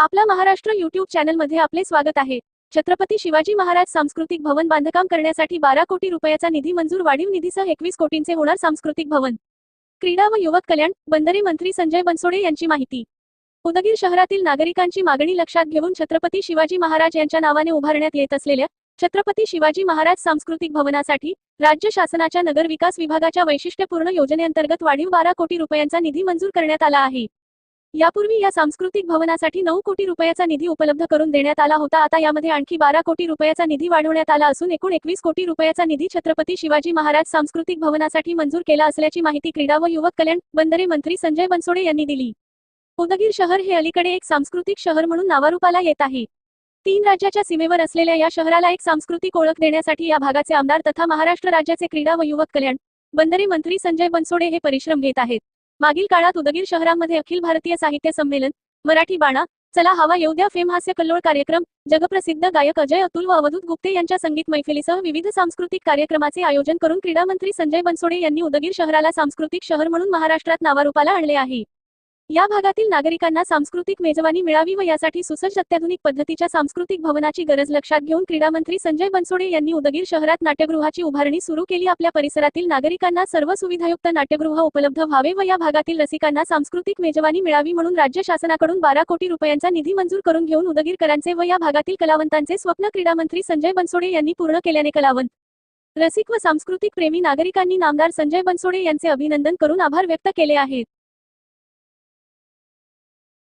आपला महाराष्ट्र युट्यूब चॅनलमध्ये आपले स्वागत आहे. छत्रपती शिवाजी महाराज सांस्कृतिक भवन बांधकाम करण्यासाठी बारा कोटी रुपयाचा निधी मंजूर वाढीव निधीसह एकवीस कोटींचे होणार सांस्कृतिक भवन. क्रीडा व युवक कल्याण बंदरे मंत्री संजय बनसोडे यांची माहिती. उदगीर शहरातील नागरिकांची मागणी लक्षात घेऊन छत्रपती शिवाजी महाराज यांच्या नावाने उभारण्यात येत असलेल्या छत्रपती शिवाजी महाराज सांस्कृतिक भवनासाठी राज्य शासनाच्या नगर विकास विभागाच्या वैशिष्ट्यपूर्ण योजनेअंतर्गत वाढीव बारा कोटी रुपयांचा निधी मंजूर करण्यात आला आहे. यापूर्वी या सांस्कृतिक भवनासाठी नऊ कोटी रुपयाचा निधी उपलब्ध करून देण्यात आला होता. आता यामध्ये आणखी बारा कोटी रुपयाचा निधी वाढवण्यात आला असून एकूण एकवीस कोटी रुपयाचा निधी छत्रपती शिवाजी महाराज सांस्कृतिक भवनासाठी मंजूर केला असल्याची माहिती क्रीडा व युवक कल्याण बंदरे मंत्री संजय बनसोडे यांनी दिली. उदगीर शहर हे अलीकडे एक सांस्कृतिक शहर म्हणून नावारूपाला येत आहे. तीन राज्याच्या सीमेवर असलेल्या या शहराला एक सांस्कृतिक ओळख देण्यासाठी या भागाचे आमदार तथा महाराष्ट्र राज्याचे क्रीडा व युवक कल्याण बंदरे मंत्री संजय बनसोडे हे परिश्रम घेत आहेत. मागील काळात उदगीर शहरामध्ये अखिल भारतीय साहित्य संमेलन मराठी बाणा चला हवा येऊ द्या फेम हास्य कल्लोळ कार्यक्रम जगप्रसिद्ध गायक अजय अतुल व अवधूत गुप्ते यांच्या संगीत मैफिलीसह विविध सांस्कृतिक कार्यक्रमाचे आयोजन करून क्रीडा मंत्री संजय बनसोडे यांनी उदगीर शहराला सांस्कृतिक शहर म्हणून महाराष्ट्रात नावारूपाला आणले आहे. या भागातील नागरिकांना सांस्कृतिक मेजवानी मिळावी व यासाठी सुसज्ज अत्याधुनिक पद्धतीच्या सांस्कृतिक भवनाची गरज लक्षात घेऊन क्रीडा मंत्री संजय बनसोडे यांनी उदगीर शहरात नाट्यगृहाची उभारणी सुरू केली. आपल्या परिसरातील नागरिकांना सर्व सुविधायुक्त नाट्यगृह उपलब्ध व्हावे व या भागातील रसिकांना सांस्कृतिक मेजवानी मिळावी म्हणून राज्य शासनाकडून बारा कोटी रुपयांचा निधी मंजूर करून घेऊन उदगीरकरांचे व या भागातील कलावंतांचे स्वप्न क्रीडा मंत्री संजय बनसोडे यांनी पूर्ण केल्याने कलावंत. रसिक व सांस्कृतिक प्रेमी नागरिकांनी नामदार संजय बनसोडे यांचे अभिनंदन करून आभार व्यक्त केले आहेत.